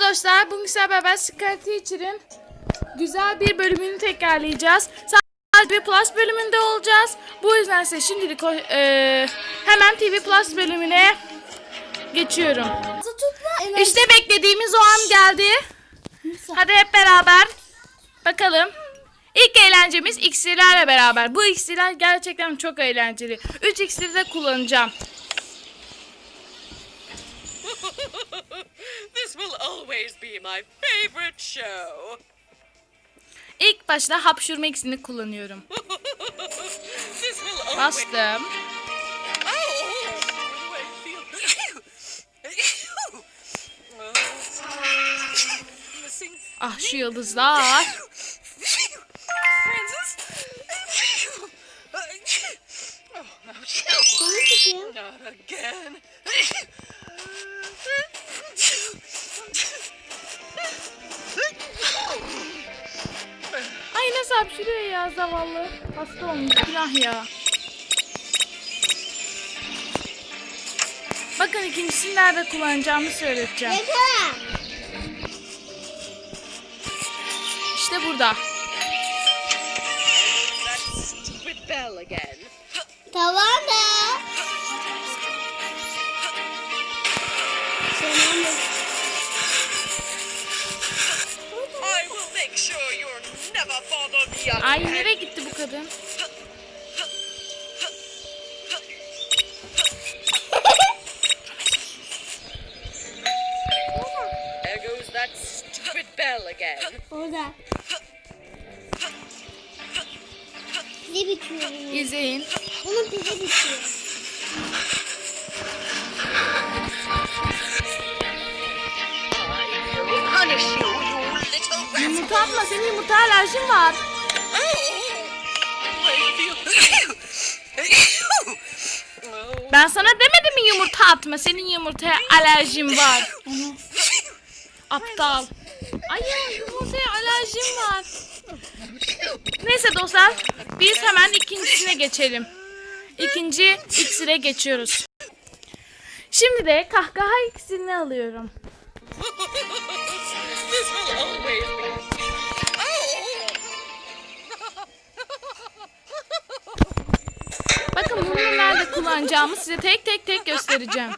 dostlar. Bugün sizlerle beraber Sky Teacher'ın güzel bir bölümünü tekrarlayacağız. Sadece bir Plus bölümünde olacağız. Bu yüzden size şimdilik e, hemen TV Plus bölümüne geçiyorum. İşte beklediğimiz o an geldi. Hadi hep beraber bakalım. İlk eğlencemiz iksirlerle beraber. Bu iksirler gerçekten çok eğlenceli. 3 iksiri de kullanacağım. This will always be my favorite show. İlk başta hapşurma iksirini kullanıyorum. This will always. Bastım. Oh, Ah şu yıldızlar. Hapşırıyor ya zavallı. Hasta olmuş günah ya. Bakın ikincisini nerede kullanacağımı söyleyeceğim. Yeter. İşte burada. Tamam Ay nereye gitti bu kadın? There goes that stupid bell again. Orada. Pili bitiyor. İzleyin. Bunun pili bitiyor. I will punish you, you little rat. Yumurta atma senin yumurta alerjin var. Ben sana demedim mi yumurta atma senin yumurtaya alerjin var. Aptal. Ay ya yumurtaya alerjim var. Neyse dostlar biz hemen ikincisine geçelim. İkinci iksire geçiyoruz. Şimdi de kahkaha iksirini alıyorum. Kullanacağımı size tek tek tek göstereceğim.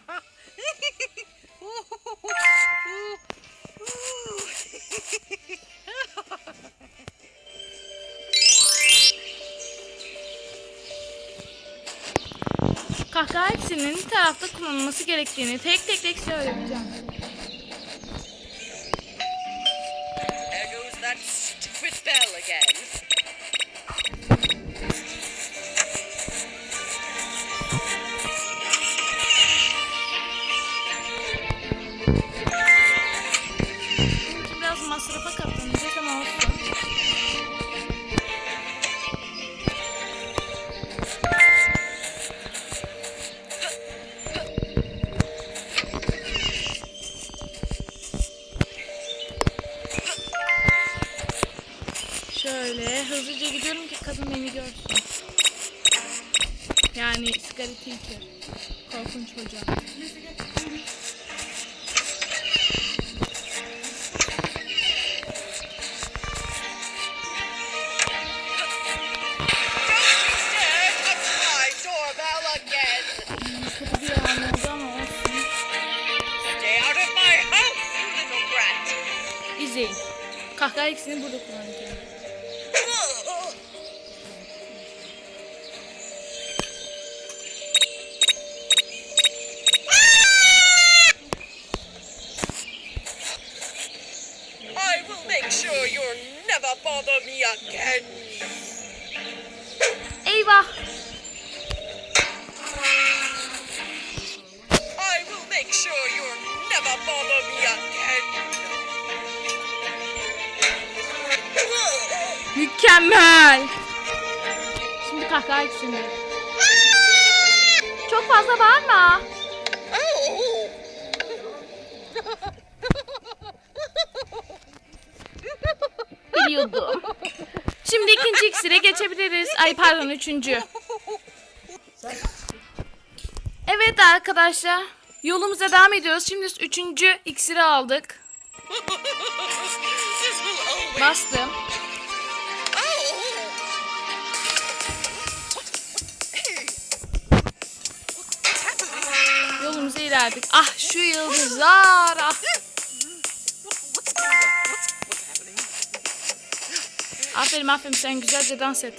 Kahkaha ne tarafta kullanılması gerektiğini tek tek tek söyleyeceğim. There my house, you little brat. İzleyin. Kahkaha ikisini burada kullanacağım. Again. Eyvah! I will make sure you'll never bother me again. Mükemmel! Şimdi kahkaha ikisini. Çok fazla bağırma. Biliyordum. Şimdi ikinci iksire geçebiliriz. Ay pardon üçüncü. Evet arkadaşlar. Yolumuza devam ediyoruz. Şimdi üçüncü iksiri aldık. Bastım. Yolumuza ilerledik. Ah şu yıldızlar. Ah. Aferin aferin sen güzelce dans et.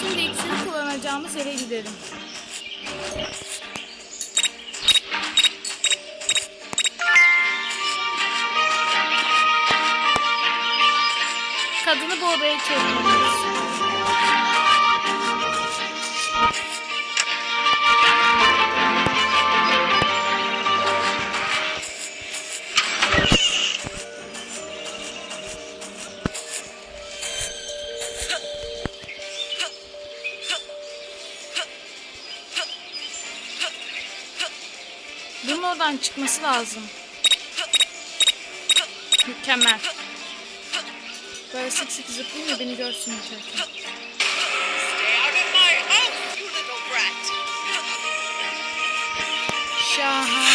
Şimdi iksiri kullanacağımız yere gidelim. Kadını bu odaya çekmeliyiz. Bunun oradan çıkması lazım. Mükemmel. Böyle sık sık zıplayayım da beni görsün yeter. Stay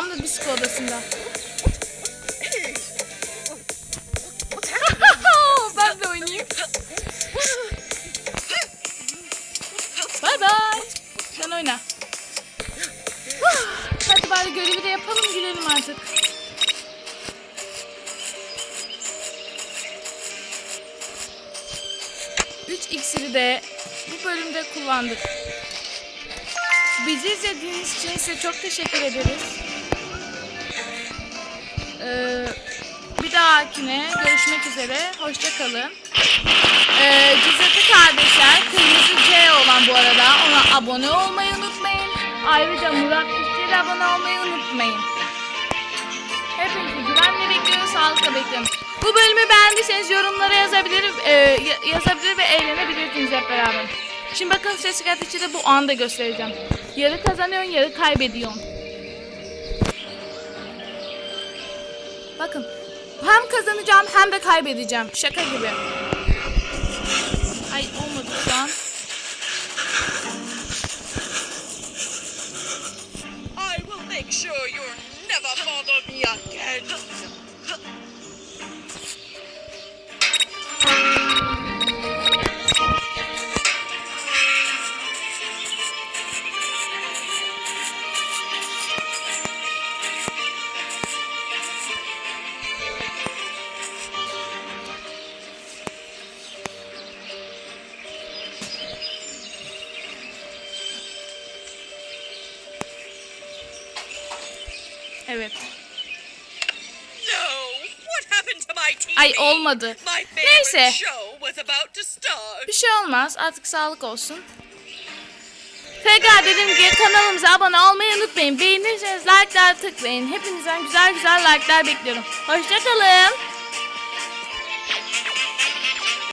Tam da disco odasında. Ben de oynayayım. Bay bay. Sen oyna. Hadi bari görevi de yapalım gülelim artık. Üç iksiri de bu bölümde kullandık. Bizi izlediğiniz için size çok teşekkür ederiz. Ee, bir dahakine görüşmek üzere. Hoşça kalın. Ee, Cizati kardeşler kırmızı C olan bu arada ona abone olmayı unutmayın. Ayrıca Murat de abone olmayı unutmayın. Hepinizi güvenle bekliyorum, sağlıkla bekliyorum. Bu bölümü beğendiyseniz yorumlara yazabilir, e, ya- yazabilir ve eğlenebilirsiniz hep beraber. Şimdi bakın ses çıkartıcı da bu anda göstereceğim. Yarı kazanıyorsun, yarı kaybediyorsun. Bakın hem kazanacağım hem de kaybedeceğim. Şaka gibi. Ay olmadı şu an. I will make sure you'll never bother me again. Ay olmadı. Neyse. Bir şey olmaz. Artık sağlık olsun. Tekrar dediğim gibi kanalımıza abone olmayı unutmayın. Beğenirseniz like'lar tıklayın. Hepinizden güzel güzel like'lar bekliyorum. Hoşçakalın.